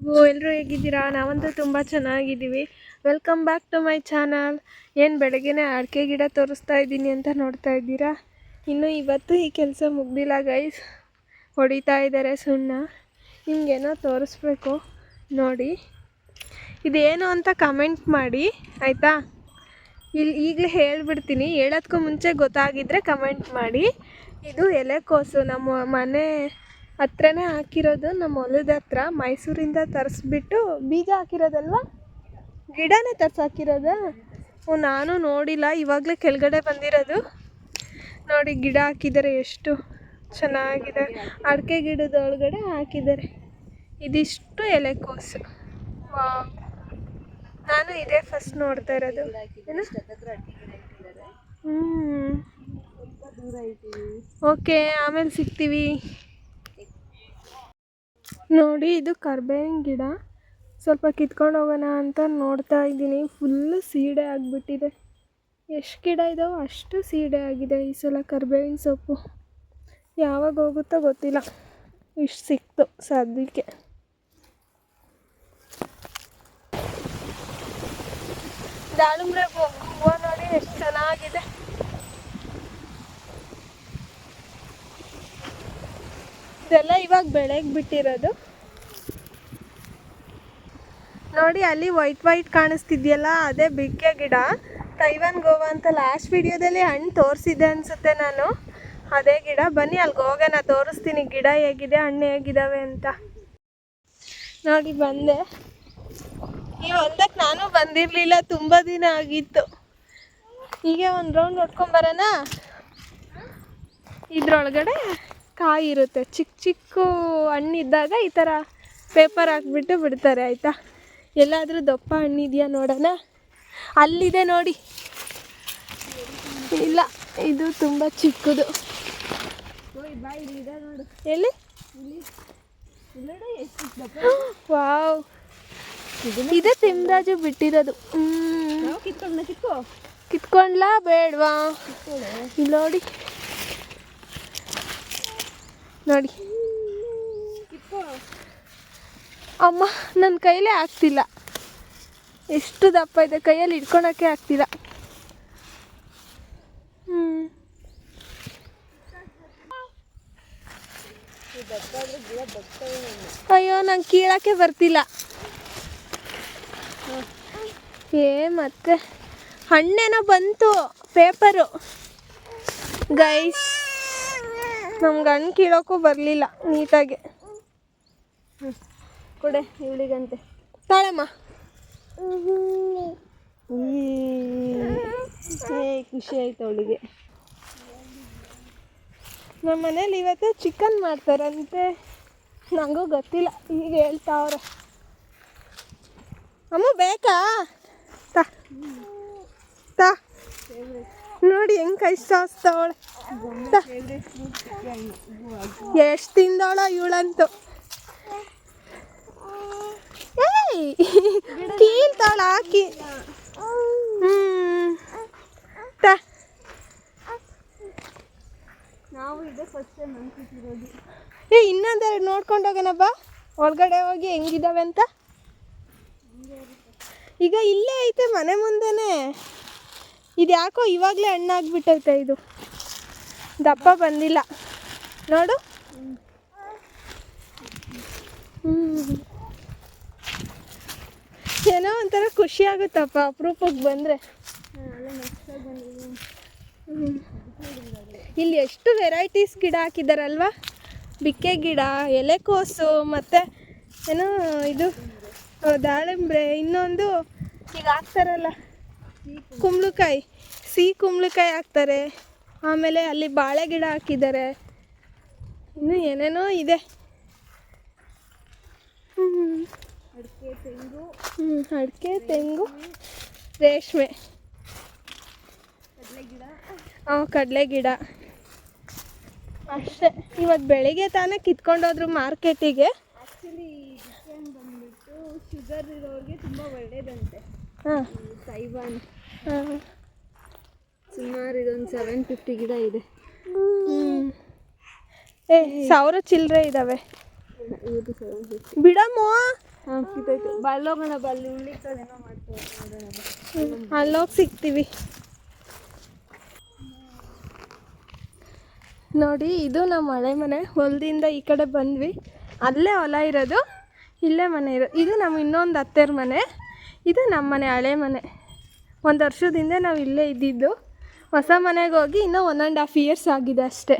ಎಲ್ಲರೂ ಹೇಗಿದ್ದೀರಾ? ನಾವಂತೂ ತುಂಬ ಚೆನ್ನಾಗಿದ್ದೀವಿ. Welcome back to my channel ಏನು ಬೆಳಗ್ಗೆನೇ ಅಡಿಕೆ ಗಿಡ ತೋರಿಸ್ತಾ ಇದ್ದೀನಿ ಅಂತ ನೋಡ್ತಾ ಇದ್ದೀರಾ? ಇನ್ನು ಇವತ್ತು ಈ ಕೆಲಸ ಮುಗ್ದಿಲ್ಲ ಗೈಸ್ ಹೊಡಿತಾ ಇದ್ದಾರೆ ಸುಣ್ಣ. ನಿಮಗೇನೋ ತೋರಿಸ್ಬೇಕು. ನೋಡಿ. ಇದೇನು ಅಂತ ಕಮೆಂಟ್ ಮಾಡಿ, ಆಯಿತಾ? ಇಲ್ಲಿ ಈಗಲೇ ಹೇಳ್ಬಿಡ್ತೀನಿ. ಹೇಳೋದಕ್ಕೂ ಮುಂಚೆ ಗೊತ್ತಾಗಿದ್ದರೆ ಕಮೆಂಟ್ ಮಾಡಿ. ಇದು ಎಲೆಕೋಸು ನಮ್ಮ ಮನೆ ಹತ್ರನೇ ಹಾಕಿರೋದು ನಮ್ಮ ಹೊಲದ ಹತ್ರ. ಮೈಸೂರಿಂದ ತರಿಸ್ಬಿಟ್ಟು ಬೀಜ ಹಾಕಿರೋದಲ್ವಾ? ಗಿಡನೇ ತರ್ಸಿ ಹಾಕಿರೋದ ಹ್ಞೂ, ನಾನು ನೋಡಿಲ್ಲ. ಇವಾಗಲೇ ಕೆಳಗಡೆ ಬಂದಿರೋದು. ನೋಡಿ, ಗಿಡ ಹಾಕಿದ್ದಾರೆ ಎಷ್ಟು ಚೆನ್ನಾಗಿದೆ. ಅಡಿಕೆ ಗಿಡದ ಒಳಗಡೆ ಹಾಕಿದ್ದಾರೆ. ಇದಿಷ್ಟು ಎಲೆಕೋಸು. ನಾನು ಇದೇ ಫಸ್ಟ್ ನೋಡ್ತಾ ಇರೋದು? ಹ್ಮ್. ಓಕೆ, ಆಮೇಲೆ ಸಿಗ್ತೀವಿ. ನೋಡಿ, ಇದು ಕರ್ಬೇವಿನ ಗಿಡ. ಸ್ವಲ್ಪ ಕಿತ್ಕೊಂಡು ಹೋಗೋಣ ಅಂತ ನೋಡ್ತಾ ಇದ್ದೀನಿ. ಫುಲ್ಲು ಸೀಡೆ ಆಗಿಬಿಟ್ಟಿದೆ. ಎಷ್ಟು ಗಿಡ ಇದಾವೆ ಅಷ್ಟು ಸೀಡೆ ಆಗಿದೆ ಈ ಸಲ ಕರ್ಬೇವಿನ ಸೊಪ್ಪು. ಯಾವಾಗ ಹೋಗುತ್ತೋ ಗೊತ್ತಿಲ್ಲ. ಇಷ್ಟು ಸಿಕ್ತು ಸದ್ಯಕ್ಕೆ. ದಾಳಿಂಬ್ರೆ ಹೂವು ನೋಡಿ, ಎಷ್ಟು ಚೆನ್ನಾಗಿದೆ. ಇದೆಲ್ಲ ಇವಾಗ ಬೆಳೆಗೆ ಬಿಟ್ಟಿರೋದು. ನೋಡಿ, ಅಲ್ಲಿ ವೈಟ್ ವೈಟ್ ಕಾಣಿಸ್ತಿದ್ಯಲ್ಲ, ಅದೇ ಬಿಕ್ಕೆ ಗಿಡ. ತೈವಾನ್ ಗೋವಾ ಅಂತ ಲಾಸ್ಟ್ ವಿಡಿಯೋದಲ್ಲಿ ಹಣ್ಣು ತೋರಿಸಿದ್ದೆ ಅನಿಸುತ್ತೆ ನಾನು. ಅದೇ ಗಿಡ. ಬನ್ನಿ ಅಲ್ಲಿ ಹೋಗೋಣ. ತೋರಿಸ್ತೀನಿ. ಗಿಡ ಹೇಗಿದೆ, ಹಣ್ಣು ಹೇಗಿದ್ದಾವೆ ಅಂತ. ನೋಡಿ, ಬಂದೆ. ಈ ಹೊಲ್ದಕ್ಕೆ ನಾನು ಬಂದಿರಲಿಲ್ಲ. ತುಂಬ ದಿನ ಆಗಿತ್ತು. ಹೀಗೆ ಒಂದು ರೌಂಡ್ ನೋಡ್ಕೊಂಬರೋಣ ಇದ್ರೊಳಗಡೆ ಕಾಯಿ ಇರುತ್ತೆ. ಚಿಕ್ಕ ಚಿಕ್ಕ ಹಣ್ಣಿದ್ದಾಗ ಈ ಥರ ಪೇಪರ್ ಹಾಕ್ಬಿಟ್ಟು ಬಿಡ್ತಾರೆ ಆಯಿತಾ? ಎಲ್ಲಾದರೂ ದಪ್ಪ ಹಣ್ಣಿದೆಯಾ ನೋಡೋಣ? ಅಲ್ಲಿದೆ ನೋಡಿ. ಇಲ್ಲ ಇದು ತುಂಬ ಚಿಕ್ಕದು. ಎಲ್ಲಿ? ವಾವ್. ಇದೆ ತಿಮ್ರಾಜು ಬಿಟ್ಟಿರೋದು. ಹ್ಮ್. ಕಿತ್ಕೊಂಡ್ಲಾ ಬೇಡವಾ? ಇಲ್ಲಿ ನೋಡಿ. ನೋಡಿ. ಅಮ್ಮ ನನ್ನ ಕೈಲೇ ಆಗ್ತಿಲ್ಲ. ಎಷ್ಟು ದಪ್ಪ ಇದೆ, ಕೈಯಲ್ಲಿ ಹಿಡ್ಕೊಳಕ್ಕೆ ಆಗ್ತಿಲ್ಲ. ಅಯ್ಯೋ, ನಂಗೆ ಕೀಳಕ್ಕೆ ಬರ್ತಿಲ್ಲ. ಏ, ಮತ್ತೆ? ಹಣ್ಣೇನೋ ಬಂತು, ಪೇಪರು. ಗೈಸ್ ನಮ್ಗೆ ಹಣ್ಣು ಕೀಳೋಕ್ಕೂ ಬರಲಿಲ್ಲ ನೀಟಾಗಿ. ಕೊಡೆ ಇವಳಿಗಂತೆ. ತಾಳಮ್ಮ. ಏ ಖುಷಿ ಆಯ್ತು ಅವಳಿಗೆ. ನಮ್ಮ ಮನೇಲಿ ಇವತ್ತು ಚಿಕನ್ ಮಾಡ್ತಾರಂತೆ. ನನಗೂ ಗೊತ್ತಿಲ್ಲ ಈಗ ಹೇಳ್ತಾವ್ರೆ ಅಮ್ಮ ಬೇಕಾ? ತಾ. ತಾ. ನೋಡಿ ಹೆಂಗ್ ಕೈ ಸಾಸ್ತಾವಳೆ ಎಷ್ಟು ತಿಂದವಳ ಇವಳಂತೂ. ಏಯ್ ಕೀಳ್ತಾಳ ಹಾಕಿ ಏ ಇನ್ನೊಂದೆರಡು ನೋಡ್ಕೊಂಡು ಹೋಗೋಣಪ್ಪ ಒಳಗಡೆ ಹೋಗಿ ಹೆಂಗಿದಾವೆ ಅಂತ. ಈಗ ಇಲ್ಲೇ ಐತೆ ಮನೆ ಮುಂದೆನೆ. ಇದು ಯಾಕೋ ಇವಾಗಲೇ ಹಣ್ಣಾಗ್ಬಿಟ್ಟೈತೆ ಇದು. ದಪ್ಪ ಬಂದಿಲ್ಲ. ನೋಡು. ಏನೋ ಒಂಥರ ಖುಷಿ ಆಗುತ್ತಪ್ಪ ಅಪರೂಪಕ್ಕೆ ಬಂದರೆ. ಇಲ್ಲಿ ಎಷ್ಟು ವೆರೈಟೀಸ್ ಗಿಡ ಹಾಕಿದಾರಲ್ವಾ? ಬಿಕ್ಕೆ ಗಿಡ, ಎಲೆಕೋಸು, ಮತ್ತು ಏನೋ ಇದು, ದಾಳಿಂಬ್ರೆ, ಇನ್ನೊಂದು ಈಗ ಹಾಕ್ತಾರಲ್ಲ. ಕುಂಬಳಕಾಯಿ ಸಿಹಿ ಕುಂಬಳಕಾಯಿ ಹಾಕ್ತಾರೆ. ಆಮೇಲೆ ಅಲ್ಲಿ ಬಾಳೆ ಗಿಡ ಹಾಕಿದ್ದಾರೆ. ಇನ್ನು ಏನೇನೋ ಇದೆ. ಅಡಿಕೆ ತೆಂಗು ಹ್ಞೂ ಅಡಿಕೆ ತೆಂಗು ರೇಷ್ಮೆ. ಕಡಲೆ ಗಿಡ ಹಾಂ ಕಡಲೆ ಗಿಡ. ಅಷ್ಟೇ. ಇವತ್ತು ಬೆಳಿಗ್ಗೆ ತಾನೇ ಕಿತ್ಕೊಂಡೋದ್ರು ಮಾರ್ಕೆಟಿಗೆ. ಆ್ಯಕ್ಚುಲಿ ಬಂದ್ಬಿಟ್ಟು ಶುಗರ್ ಇರೋರಿಗೆ ತುಂಬ ಒಳ್ಳೇದಂತೆ. ಹಾಂ. ತೈವಾನ್ ಸುಮಾರು ಇದೊಂದು ಸೆವೆನ್ ಫಿಫ್ಟಿ ಗಿಡ ಇದೆ. ಹ್ಮ್. ಏ ಸಾವಿರ ಚಿಲ್ಲರೆ ಇದಾವೆ. ಸೆವೆನ್ ಫಿಫ್ಟಿ ಬಿಡಮ್ಮೋ. ಹಾಂ ಸಿಗ್ತೈತೆ. ಬಲ್ಲೋಗೋಣ ಬಲ್ಲಿ ಮಾಡ್ತಾರೆ. ಅಲ್ಲೋಗಿ ಸಿಗ್ತೀವಿ. ನೋಡಿ ಇದು ನಮ್ಮ ಹಳೆ ಮನೆ. ಹೊಲದಿಂದ ಈ ಕಡೆ ಬಂದ್ವಿ. ಅಲ್ಲೇ ಹೊಲ ಇರೋದು ಇಲ್ಲೇ ಮನೆ ಇರೋದು ಇದು ನಮ್ಮ ಇನ್ನೊಂದು ಅತ್ತೆರ ಮನೆ. ಇದು ನಮ್ಮ ಮನೆ ಹಳೆ ಮನೆ. ಒಂದು ವರ್ಷದಿಂದ ನಾವು ಇಲ್ಲೇ ಇದ್ದಿದ್ದು. ಹೊಸ ಮನೆಗೆ ಹೋಗಿ ಇನ್ನೂ ಒನ್ ಆ್ಯಂಡ್ ಹಾಫ್ ಇಯರ್ಸ್ ಆಗಿದೆ ಅಷ್ಟೇ.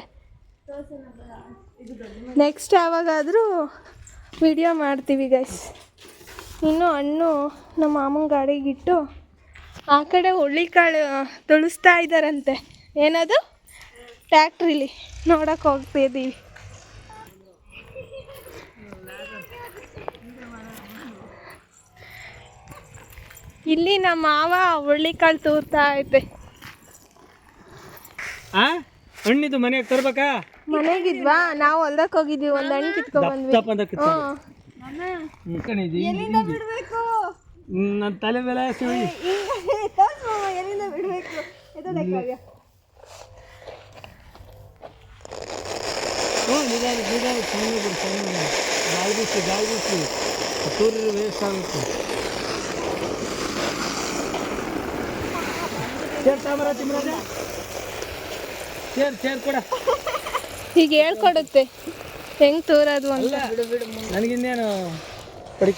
ನೆಕ್ಸ್ಟ್ ಯಾವಾಗಾದರೂ ವಿಡಿಯೋ ಮಾಡ್ತೀವಿ ಗೈಸ್ ಇನ್ನು ಹಣ್ಣು ನಮ್ಮ ಮಾಮನ ಗಾಡಿಗಿಟ್ಟು ಆ ಕಡೆ ಹುಳ್ಳಿಕಾಳು ತುಳಿಸ್ತಾ ಇದ್ದಾರಂತೆ ಏನದು? ಟ್ಯಾಕ್ಟ್ರಿಲಿ ನೋಡೋಕೆ ಹೋಗ್ತಿದ್ದೀವಿ ಇಲ್ಲಿ ನಮ್ಮ ಮಾವ ಹುಳ್ಳಿಕಾಳು ತೂರ್ತಾ ಐತೆ ಆ? ಹಣ್ಣಿದು ಮನೆಗೆ ತರ್ಬೇಕಾ? ಮನೆಗಿದ್ವಾ? ನಾವು ಹೊಲ್ದಕ್ಕೆ ಹೋಗಿದ್ವಿ ಒಂದು ಹಣ್ಣು ಕಿತ್ಕೊಂಡ್ ಬಂದ್ವಿ. ದಪ್ಪ ಅಂತ ಕಿತ್ತು ಹ್ಞೂ ಎಲ್ಲಿಂದ ಬಿಡಬೇಕು? ನನ್ನ ತಲೆ ಮೇಲೆ ಸುಳಿ ಎಲ್ಲಿಂದ ಬಿಡ್ಬೇಕು? ಹ್ಞೂ ನಿಧಾನ ನಿಧಾನ ಸಣ್ಣ ಬಿಡು ಸಣ್ಣ. ಗಾಳಿ ಬೀಸಿ ಗಾಳಿ ಬೀಸಿ ಸೂರ್ಯ ವೇಸ್ಟ್ ಆಗುತ್ತೆ. ತಿಮ್ಮರಾಜ ಕೊಡ ಈಗ ಹೇಳ್ಕೊಡುತ್ತೆ. ಹೆಂಗ್ ತೋರದು ಅಂತ. ನನಗಿನ್ನೇನು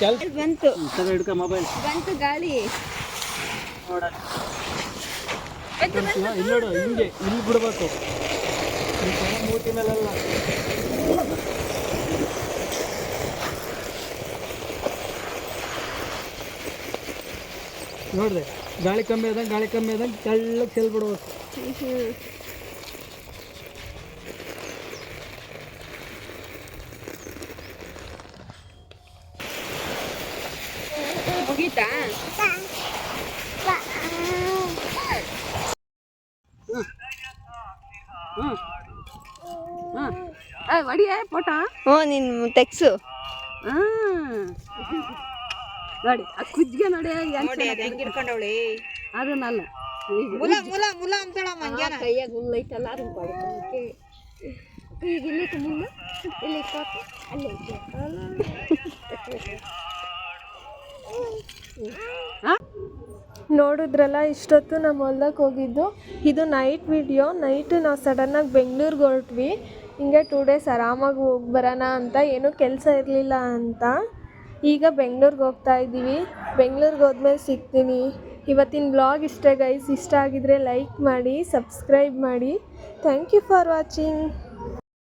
ಕೆಲ್ಸ? ಬಂತು. ತಗೋ ಹಿಡ್ಕ ಮೊಬೈಲ್ ಬಂತು ಗಾಳಿ. ನೋಡ. ಇಲ್ಲಿ ನೋಡು ಹಿಂಗೆ ಇಲ್ಲಿ ಬಿಡ್ಬೇಕು. ಮೂತಿ ಮೇಲೆಲ್ಲ ನೋಡ್ದೆ ಗಾಳಿ ಕಮ್ಮಿ ಆದಂಗೆ ಗಾಳಿ ಕಮ್ಮಿ ಆದಂಗೆ ತೆಳ್ಳಗೆ ಚೆಲ್ ಬಿಡ್ಬೇಕು. ಮುಗೀತಾ? ಒಡಿಯ ಫೋಟೋ. ಹ್ಞೂ ನೀನು ತೆಗ್ಸು ನೋಡಿ ಆ ಕುಜ್ಗೆ ನೋಡಿ ಹೆಂಗೆ ಇಟ್ಕೊಂಡವಳಿ ಅದನ್ನಲ್ಲ. ಮುಲ ಮುಲ ಮುಲ ಅಂತೇಳ ಮಂಗ್ಯಾನ ಕೈಯಾಗ ಹುಲ್ಲು ಐತಲ್ಲ ಅದನ್ನ ಪಡ್ಕೊಳಕ್ಕೆ ಈಗ ಇಲ್ಲಿ ಮುಲ್ಲ ಇಲ್ಲಿ ಇಟ್ಕೊಳಕ್ಕೆ ಅಲ್ಲಿ ನೋಡಿದ್ರಲ್ಲ ಇಷ್ಟೊತ್ತು ನಮ್ಮ ಹೊಲ್ದಾಗ ಹೋಗಿದ್ದು. ಇದು ನೈಟ್ ವಿಡಿಯೋ ನೈಟ್ ನಾವು ಸಡನ್ನಾಗಿ ಬೆಂಗ್ಳೂರಿಗೆ ಹೊರಟ್ವಿ. ಹಿಂಗೆ ಟೂ ಡೇಸ್ ಆರಾಮಾಗಿ ಹೋಗಿ ಬರೋಣ ಅಂತ ಏನೂ ಕೆಲಸ ಇರಲಿಲ್ಲ ಅಂತ. ಈಗ ಬೆಂಗ್ಳೂರಿಗೆ ಹೋಗ್ತಾ ಇದ್ದೀವಿ. ಬೆಂಗ್ಳೂರಿಗೆ ಹೋದ್ಮೇಲೆ ಸಿಗ್ತೀನಿ. ಇವತ್ತಿನ ಬ್ಲಾಗ್ ಇಷ್ಟ ಗೈಸ್ ಇಷ್ಟ ಆಗಿದ್ದರೆ ಲೈಕ್ ಮಾಡಿ ಸಬ್ಸ್ಕ್ರೈಬ್ ಮಾಡಿ. Thank you for watching